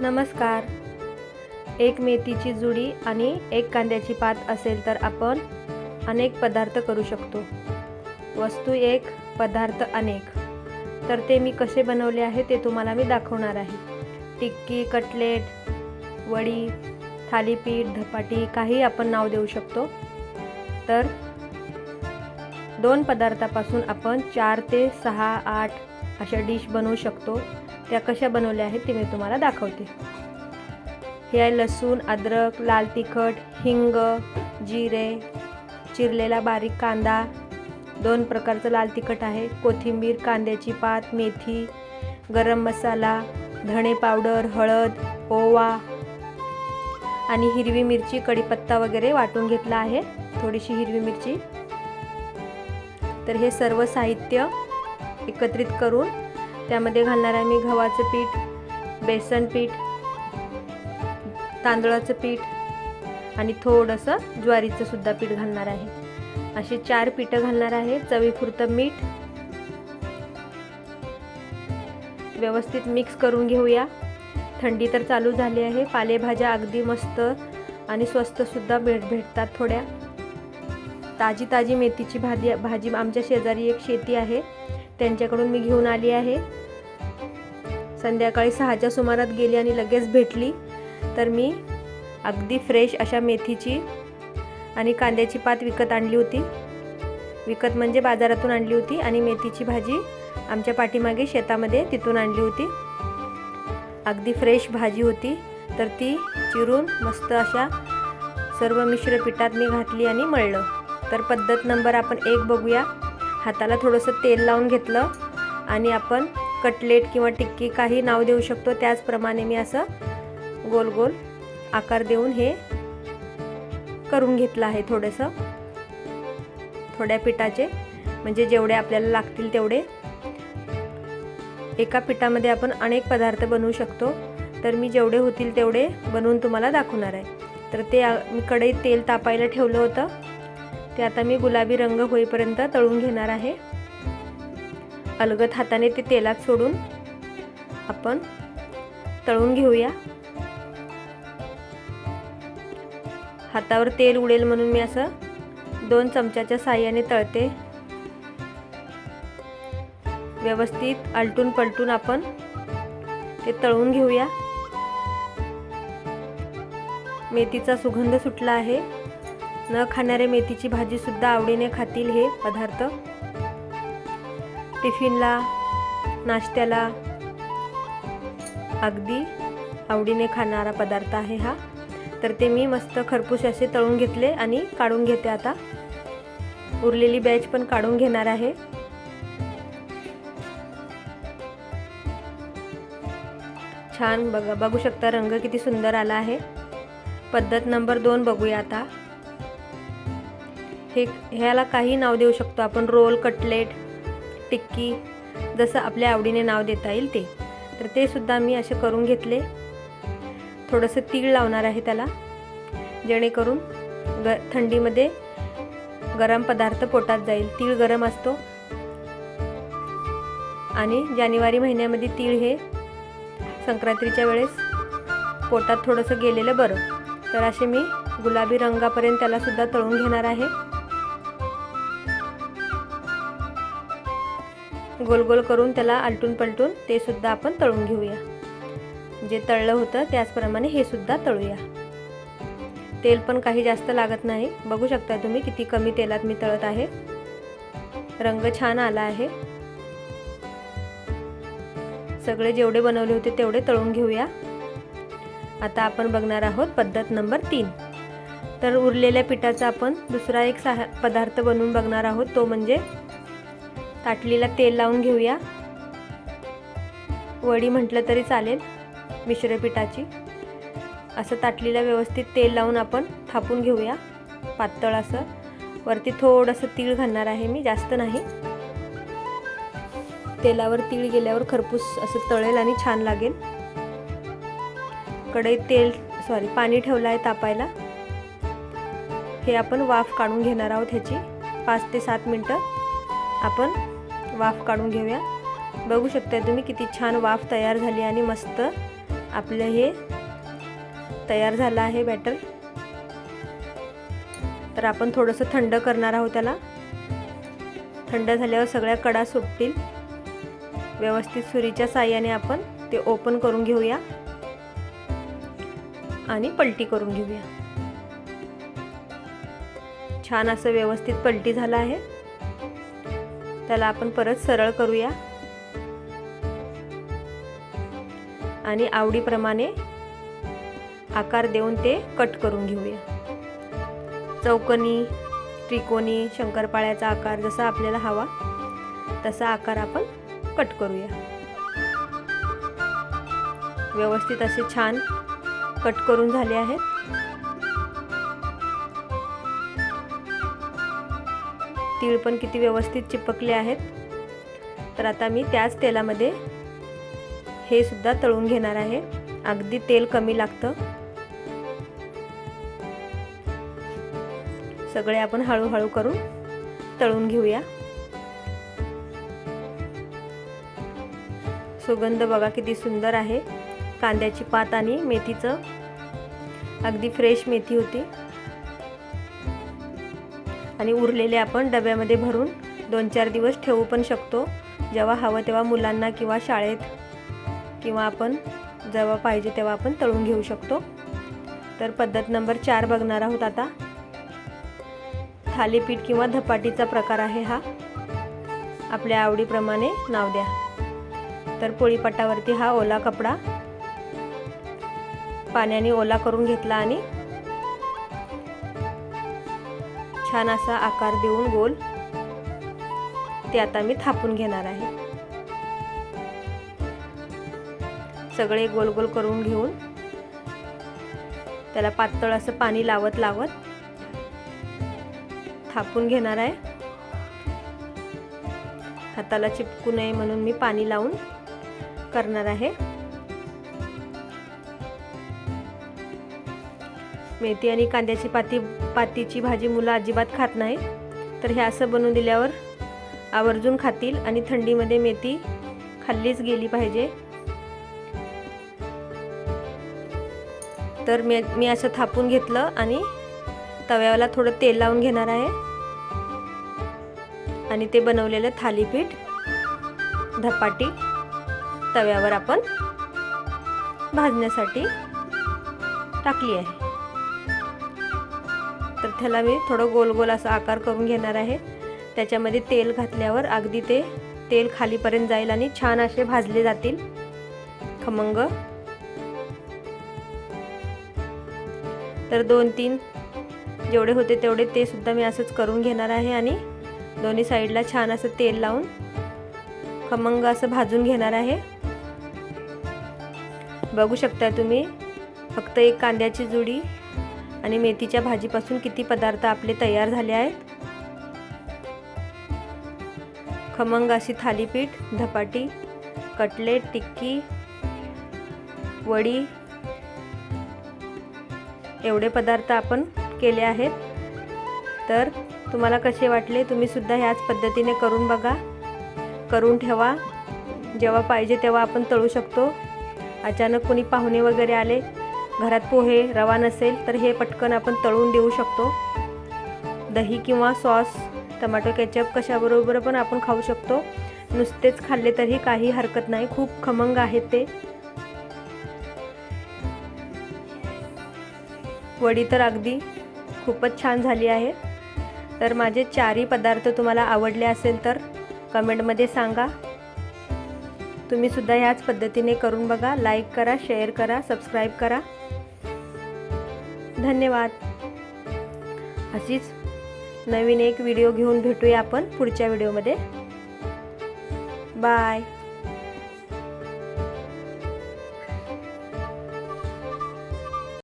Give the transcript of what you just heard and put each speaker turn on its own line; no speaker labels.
नमस्कार. एक मेथीची जुडी आणि एक कांद्याची पात असेल तर आपण अनेक पदार्थ करू शकतो. वस्तू एक पदार्थ अनेक. तर ते मी कसे बनवले आहे ते तुम्हाला मी दाखवणार आहे. टिक्की कटलेट वडी थालीपीठ धपाटी काही आपण नाव देऊ शकतो. तर दोन पदार्थापासून आपण चार ते सहा आठ अशा डिश बनवू शकतो. त्या कशा बनवल्या आहेत ते मी तुम्हाला दाखवते. हे आहे लसूण अद्रक लाल तिखट हिंग जिरे चिरलेला बारीक कांदा. दोन प्रकारचं लाल तिखट आहे. कोथिंबीर कांद्याची पात मेथी गरम मसाला धणे पावडर हळद ओवा आणि हिरवी मिरची कढीपत्ता वगैरे वाटून घेतला आहे. थोडीशी हिरवी मिरची. तर हे सर्व साहित्य एकत्रित करून त्यामध्ये घालणार आहे मी गव्हाचं पीठ बेसन पीठ तांदळाचं पीठ आणि थोडंसं ज्वारीचं सुद्धा पीठ घालणार आहे. अशी चार पीठं घालणार आहे. चवीपुरतं मीठ व्यवस्थित मिक्स करून घेऊया. थंडी तर चालू झाली आहे. पालेभाज्या अगदी मस्त आणि स्वस्तसुद्धा भेट भेटतात थोड्या. ताजी ताजी मेथीची भाजी भाजी आमच्या शेजारी एक शेती आहे. त्यांच्याकडून मी घेऊन आली आहे. संध्याकाळी सहाच्या सुमारात गेली आणि लगेच भेटली. तर मी अगदी फ्रेश अशा मेथीची आणि कांद्याची पात विकत आणली होती. विकत म्हणजे बाजारातून आणली होती आणि मेथीची भाजी आमच्या पाठीमागे शेतामध्ये तिथून आणली होती. अगदी फ्रेश भाजी होती. तर ती चिरून मस्त अशा सर्व मिश्र पिठात मी घातली आणि मळलं. तर पद्धत नंबर आपण एक बघूया. हाताला थोडंसं तेल लावून घेतलं आणि आपण कटलेट किंवा टिक्की काही नाव देऊ शकतो. त्याचप्रमाणे मी असं गोल गोल आकार देऊन हे करून घेतलं आहे थोडंसं. थोड्या पिठाचे म्हणजे जेवढे आपल्याला लागतील तेवढे. एका पिठामध्ये आपण अनेक पदार्थ बनवू शकतो. तर मी जेवढे होतील तेवढे बनवून तुम्हाला दाखवणार आहे. तर ते मी कढईत तेल तापायला ठेवलं होतं. ते आता मी गुलाबी रंग होईपर्यंत तळून घेणार आहे. अलगद हाताने ते तेलात सोडून आपण तळून घेऊया. हातावर तेल उडेल म्हणून मी असं दोन चमच्याच्या साह्याने तळते. व्यवस्थित आलटून पलटून आपण ते तळून घेऊया. मेथीचा सुगंध सुटला आहे. न खाणारे मेथीची भाजीसुद्धा आवडीने खातील हे पदार्थ. टिफिनला नाश्त्याला. अगदी आवडीने खाणारा पदार्थ आहे हा. तर ते मी मस्त खरपूस असे तळून घेतले आणि काढून घेते आता. उरलेली बॅच पण काढून घेणार आहे. छान बघा बघू शकता रंग किती सुंदर आला आहे. पद्धत नंबर दोन बघूया आता. हे ह्याला काही नाव देऊ शकतो आपण. रोल कटलेट टिक्की जसं आपल्या आवडीने नाव देता येईल ते. तर ते सुद्धा मी असे करून घेतले. थोडंसं तीळ लावणार आहे त्याला. जेणेकरून ग थंडीमध्ये गरम पदार्थ पोटात जाईल. तीळ गरम असतो. आणि जानेवारी महिन्यामध्ये तीळ हे संक्रांतीच्या वेळेस पोटात थोडंसं गेलेलं बरं. तर असे मी गुलाबी रंगापर्यंत त्यालासुद्धा तळून घेणार आहे. गोल गोल करून त्याला आलटून पलटून ते सुद्धा आपण तळून घेऊया. जे तळलं होतं त्याचप्रमाणे हे सुद्धा तळूया. तेल पण काही जास्त लागत नाही. बघू शकता तुम्ही किती कमी तेलात मी तळत आहे. रंग छान आला आहे. सगळे जेवढे बनवले होते तेवढे तळून घेऊया. आता आपण बघणार आहोत पद्धत नंबर तीन. तर उरलेल्या पिठाचा आपण दुसरा एक सहा पदार्थ बनवून बघणार आहोत. तो म्हणजे ताटलीला तेल लावून घेऊया. वडी म्हटलं तरी चालेल मिश्रपिठाची असं ताटलीला व्यवस्थित तेल लावून आपण थापून घेऊया. पातळ असं. वरती थोडंसं तीळ घालणार आहे मी जास्त नाही. तेलावर तीळ गेल्यावर खरपूस असं तळेल आणि छान लागेल. कढईत तेल सॉरी पाणी ठेवलं आहे तापायला. हे आपण वाफ काढून घेणार आहोत ह्याची पाच ते सात मिनटं. आपण वाफ काढून घेऊया. बघू शकता तुम्ही किती छान वाफ तयार झाली आणि मस्त आपलं हे तयार झालं आहे बॅटर तर आपण थोडंसं थंड करणार आहोत त्याला. थंड झाल्यावर सगळ्या कडा सुटतील. व्यवस्थित सुरीच्या साह्याने आपण ते ओपन करून घेऊया. आणि पलटी करून घेऊया. छान असं व्यवस्थित पलटी झालं आहे. त्याला आपण परत सरळ करूया. आणि आवडीप्रमाणे आकार देऊन ते कट करून घेऊया. चौकनी त्रिकोणी शंकरपाळ्याचा आकार जसा आपल्याला हवा तसा आकार आपण कट करूया. व्यवस्थित असे छान कट करून झाले आहेत. तीळ पण किती व्यवस्थित चिपकले आहेत. तर आता मी त्याच तेलामध्ये हे सुद्धा तळून घेणार आहे. अगदी तेल कमी लागतं. सगळे आपण हळूहळू करून तळून घेऊया. सुगंध बघा किती सुंदर आहे. कांद्याची पात आणि मेथीचं अगदी फ्रेश मेथी होती. आणि उरलेले आपण डब्यामध्ये भरून दोन चार दिवस ठेवू पण शकतो. जेव्हा हवं तेव्हा मुलांना किंवा शाळेत किंवा आपण जेव्हा पाहिजे तेव्हा आपण तळून घेऊ शकतो. तर पद्धत नंबर चार बघणार आहोत आता. थालीपीठ किंवा धपाटीचा प्रकार आहे हा. आपल्या आवडीप्रमाणे नाव द्या. तर पोळीपाटावरती हा ओला कपडा. पाण्याने ओला करून घेतला आणि छान असा आकार देऊन गोल ते आता मी थापून घेणार आहे. सगळे गोल गोल करून घेऊन त्याला पातळ असं पाणी लावत लावत थापून घेणार आहे. हाताला चिपकू नये म्हणून मी पाणी लावून करणार आहे. मेथी आणि कांद्याची पाती पातीची भाजी मुलं अजिबात खात नाही. तर हे असं बनवून दिल्यावर आवर्जून खातील आणि थंडीमध्ये मेथी खाल्लीच गेली पाहिजे. तर मी मी असं थापून घेतलं आणि तव्याला थोडं तेल लावून घेणार आहे. आणि ते बनवलेलं थालीपीठ धपाटी तव्यावर आपण भाजण्यासाठी टाकली आहे. तर त्याला मी थोडं गोल गोल असा आकार करून घेणार आहे. त्याच्यामध्ये तेल घातल्यावर अगदी ते तेल खालीपर्यंत जाईल आणि छान असे भाजले जातील. खमंग. तर दोन तीन जेवढे होते तेवढे ते सुद्धा मी असंच करून घेणार आहे आणि दोन्ही साईडला छान असं तेल लावून खमंग असं भाजून घेणार आहे. बघू शकता तुम्ही फक्त एक कांद्याची जुडी आणि मेथीच्या भाजीपासून किती पदार्थ आपले तयार झाले आहेत? खमंग अशी थालीपीठ धपाटी कटलेट टिक्की वडी एवढे पदार्थ आपण केले आहेत. तर तुम्हाला कसे वाटले तुम्ही सुद्धा ह्याच पद्धतीने करून बघा. करून ठेवा. जेव्हा पाहिजे तेव्हा आपण तळू शकतो. अचानक कोणी पाहुणे वगैरे आले घरात पोहे रवा नसेल तर हे पटकन आपण तळून देऊ शकतो. दही किंवा सॉस टमाटो केचप कशाबरोबर पण आपण खाऊ शकतो. नुसतेच खाल्ले तरी काही हरकत नाही. खूप खमंग आहेत ते. वडी तर अगदी खूपच छान झाली आहे. तर माझे चारही पदार्थ तुम्हाला आवडले असेल तर कमेंटमध्ये सांगा. तुम्हीसुद्धा ह्याच पद्धतीने करून बघा लाईक करा शेअर करा सबस्क्राईब करा. धन्यवाद. अशीच नवीन एक व्हिडिओ घेऊन भेटूया आपण पुढच्या व्हिडिओमध्ये बाय